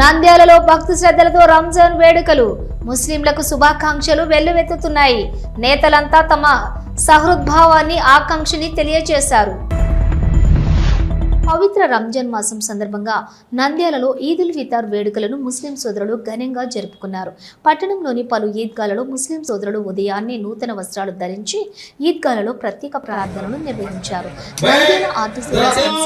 నంద్యాలలో భక్తి శ్రద్ధలతో రంజాన్ వేడుకలు. ముస్లింలకు శుభాకాంక్షలు వెల్లువెత్తుతున్నాయి. నేతలంతా తమ సహృద్భావాన్ని ఆకాంక్షని తెలియజేశారు పవిత్ర రంజాన్ మాసం సందర్భంగా నంద్యాలలో ఈద్ ఉల్ ఫితార్ వేడుకలను ముస్లిం సోదరులు ఘనంగా జరుపుకున్నారు. పట్టణంలోని పలు ఈద్గాలలో ముస్లిం సోదరులు ఉదయాన్నే నూతన వస్త్రాలు ధరించి ఈద్గాలలో ప్రత్యేక ప్రార్థనలు నిర్వహించారు. నంద్యాల ఆర్టీసీ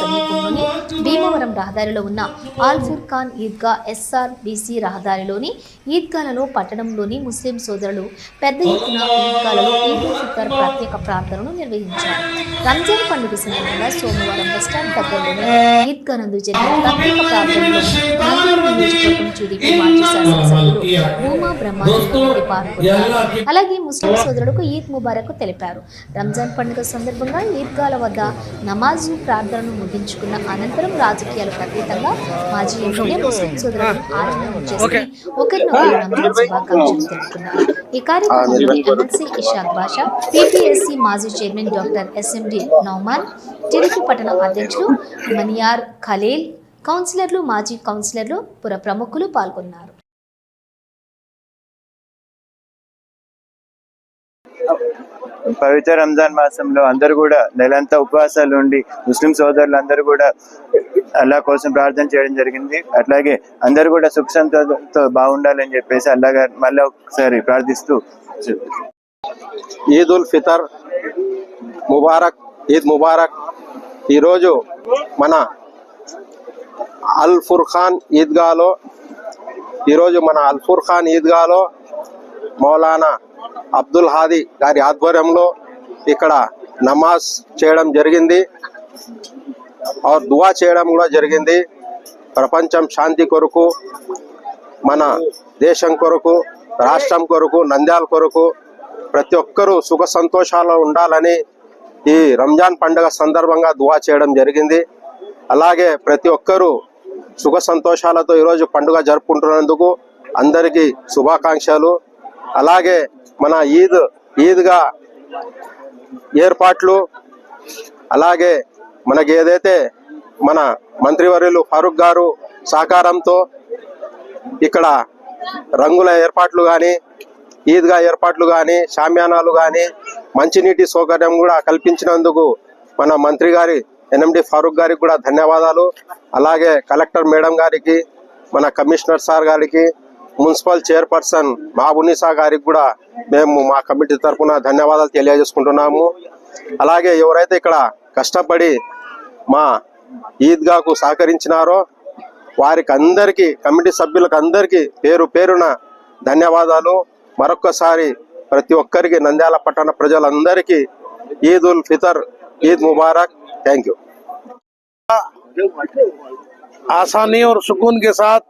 సమీపంలోని భీమవరం రహదారిలో ఉన్న ఆల్ఫుర్ ఖాన్ ఈద్గా ఎస్ఆర్ బీసీ రహదారిలోని ఈద్గాలలో పట్టణంలోని ముస్లిం సోదరులు పెద్ద ఎత్తున ఈద్గాలలో ఈద్ ఉల్ ప్రత్యేక ప్రార్థనలు నిర్వహించారు. రంజాన్ పండుగ సందర్భంగా సోమవారం బస్టాండ్ దగ్గరలోని ఈద్గా నందు జరిగిన ప్రత్యేక ప్రార్థనలో నంద్యాల నియోజకవర్గం టీడీపీ మాజీ శాసనసభ్యులు భూమా బ్రహ్మానందరెడ్డి పాల్గొన్నారు అలాగే ముస్లిం సోదరులకు ఈద్ ముబారక్ తెలిపారు. రంజాన్ పండుగ సందర్భంగా ఈద్గాల వద్ద నమాజు ప్రార్థనను ముగించుకున్న అనంతరం రాజకీయాలకు అతీతంగా మాజీ ఎమ్మెల్యే ముస్లిం సోదరులను ఆనందం చేసుకుని ఒకరినొకరు రంజాన్ శుభాకాంక్షలు తెలుపుకున్నారు ఈ కార్యక్రమంలో ఎమ్మెల్సీ ఇషాక్ బాషా పిపిఎస్సి మాజీ chairman doctor SMD Nouman TDP పట్టణ అధ్యక్షులు మనియార్ ఖలీల్ కౌన్సిలర్లు మాజీ కౌన్సిలర్లు పుర ప్రముఖులు పాల్గొన్నారు. పవిత్ర రంజాన్ మాసంలో అందరూ కూడా నెలంతా ఉపవాసాలు ఉండి ముస్లిం సోదరులు అందరూ కూడా అల్లా కోసం ప్రార్థన చేయడం జరిగింది. అట్లాగే అందరూ కూడా సుఖ సంతోషంతో బాగుండాలని చెప్పేసి అల్లా గారు మళ్ళీ ఒకసారి ప్రార్థిస్తూ ఈద్ ఉల్ ఫితర్ ముబారక్ ఈద్ ముబారక్ ఈరోజు మన అల్ ఫుర్ఖాన్ ఈద్గాలో ఈరోజు మన అల్ ఫుర్ఖాన్ ఈద్గాలో మౌలానా అబ్దుల్ హాది గారి ఆధ్వర్యంలో ఇక్కడ నమాజ్ చేయడం జరిగింది. ఆర్ దువా చేయడం కూడా జరిగింది. ప్రపంచం శాంతి కొరకు మన దేశం కొరకు రాష్ట్రం కొరకు నంద్యాల కొరకు ప్రతి ఒక్కరూ సుఖ సంతోషాలు ఉండాలని ఈ రంజాన్ పండుగ సందర్భంగా దువా చేయడం జరిగింది. అలాగే ప్రతి ఒక్కరూ సుఖ సంతోషాలతో ఈరోజు పండుగ జరుపుకుంటున్నందుకు అందరికీ శుభాకాంక్షలు. అలాగే మన ఈద్ ఈద్గా ఏర్పాట్లు అలాగే మనకి ఏదైతే మన మంత్రివర్యులు ఫారూక్ గారు సహకారంతో ఇక్కడ రంగుల ఏర్పాట్లు కానీ ఈద్గా ఏర్పాట్లు కానీ షామ్యానాలు కానీ మంచినీటి సౌకర్యం కూడా కల్పించినందుకు మన మంత్రి గారి ఎన్ఎండి ఫారూక్ గారికి కూడా ధన్యవాదాలు. అలాగే కలెక్టర్ మేడం గారికి మన కమిషనర్ సార్ గారికి మున్సిపల్ చైర్పర్సన్ మహబునిసా గారికి కూడా మేము మా కమిటీ తరఫున ధన్యవాదాలు తెలియజేసుకుంటున్నాము. అలాగే ఎవరైతే ఇక్కడ కష్టపడి మా ఈద్గాకు సహకరించినారో వారికి అందరికీ కమిటీ సభ్యులకు అందరికీ పేరు పేరున ధన్యవాదాలు. మరొక్కసారి ప్రతి ఒక్కరికి నంద్యాల పట్టణ ప్రజలందరికీ ఈద్ ఉల్ ఫితర్، ఈద్ ముబారక్. Thank you آسانی اور سکون کے ساتھ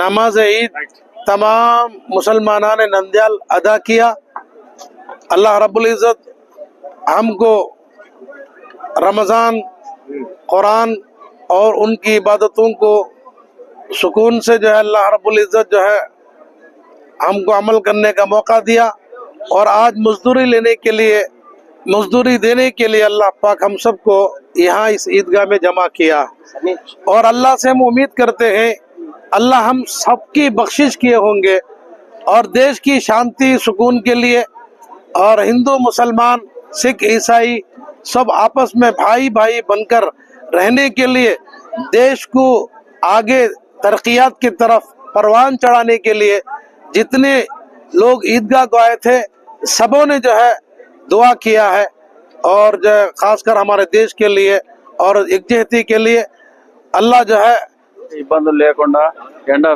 نماز عید تمام مسلمانہ نے نندیال ادا کیا اللہ رب العزت ہم کو رمضان قرآن اور ان کی عبادتوں کو سکون سے جو ہے اللہ رب العزت جو ہے ہم کو عمل کرنے کا موقع دیا اور آج مزدوری لینے کے لیے، مزدوری دینے کے لیے اللہ پاک ہم سب کو یہاں اس عیدگاہ میں جمع کیا۔ اور اللہ سے ہم امید کرتے ہیں، اللہ ہم سب کی بخشش کیے ہوں گے۔ اور دیش کی شانتی، سکون کے لیے۔ اور ہندو، مسلمان، سکھ، عیسائی سب آپس میں بھائی بھائی بن کر رہنے کے لیے، دیش کو آگے ترقیات کی طرف پروان چڑھانے کے لیے، جتنے لوگ عیدگاہ کو آئے تھے، سبوں نے جو ہے دعا کیا ہے اور جو ہے خاص کر ہمارے دیش کے لیے اور یکجہتی کے لیے۔ اللہ جو ہے بند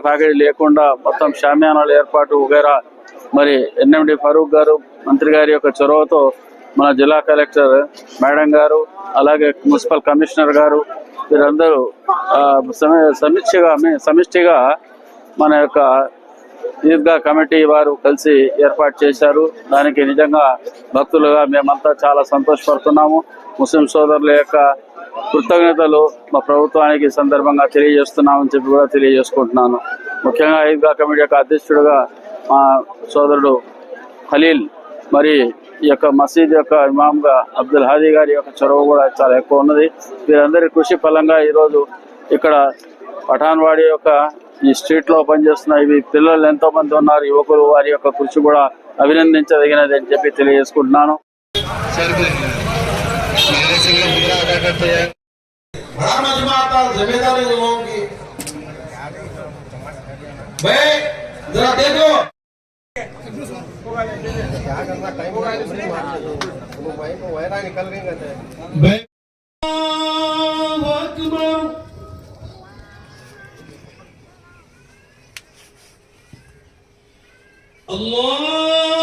فیڈ شامل وغیرہ انیم ڈی فاروق گارو منترگاریوں کا چرو تو منا جلا کلیکٹر میڈن گارو میڈم گھرپل کمیشنر گارو، پھر اندر سمی گا ఈద్గా కమిటీ వారు కలిసి ఏర్పాటు చేశారు. దానికి నిజంగా భక్తులుగా మేమంతా చాలా సంతోషపడుతున్నాము. ముస్లిం సోదరుల యొక్క కృతజ్ఞతలు మా ప్రభుత్వానికి సందర్భంగా తెలియజేస్తున్నామని చెప్పి కూడా తెలియజేసుకుంటున్నాను. ముఖ్యంగా ఈద్గా కమిటీ యొక్క అధ్యక్షుడుగా మా సోదరుడు ఖలీల్ మరి ఈ యొక్క మసీద్ యొక్క ఇమామ్గా అబ్దుల్ హాదీ గారి యొక్క చొరవ కూడా చాలా ఎక్కువ ఉన్నది. వీరందరి కృషి ఫలంగా ఈరోజు ఇక్కడ పఠాన్వాడి యొక్క ఈ స్ట్రీట్ లో పనిచేస్తున్న ఇవి పిల్లలు ఎంతో మంది ఉన్నారు యువకులు వారి యొక్క కృషి కూడా అభినందించదగినది అని చెప్పి తెలియజేసుకుంటున్నాను बड़ा मजमा आता जिम्मेदारी लोगों की भाई जरा देखो Allah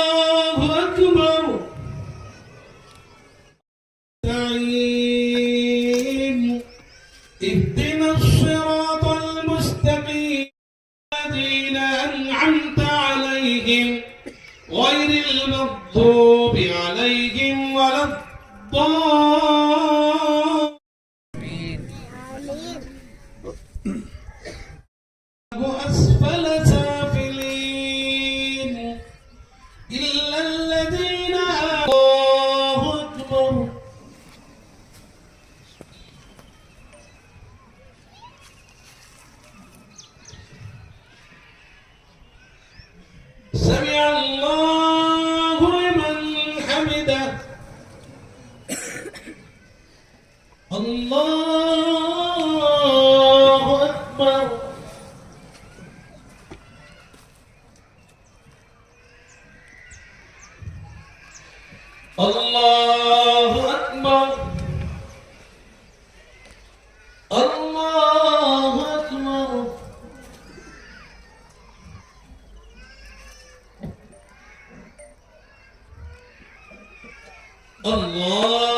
الله أكبر الله أكبر الله أكبر الله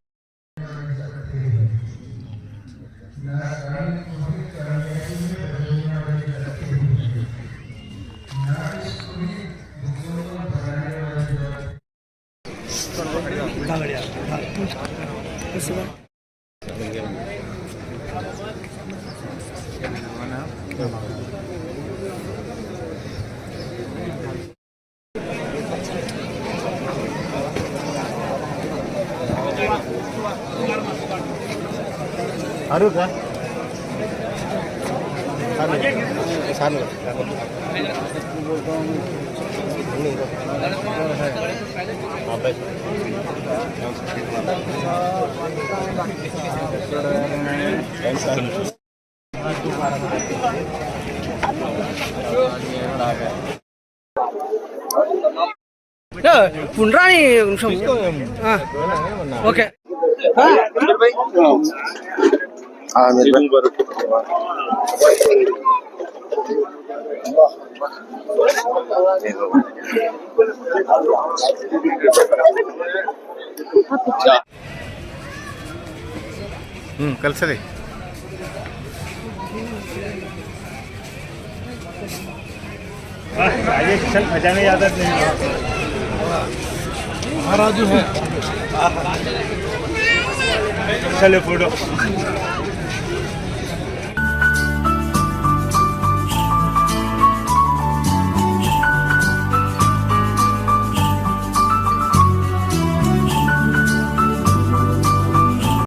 Aduh kan? Sanu. Sanu. Sanu. పుండ్రాని నిమిషం ఆ, ಹ್ಞೂ ಕಲ್ಸರಿ. خزانے یاد نہیں یاد ہے چلے فوٹو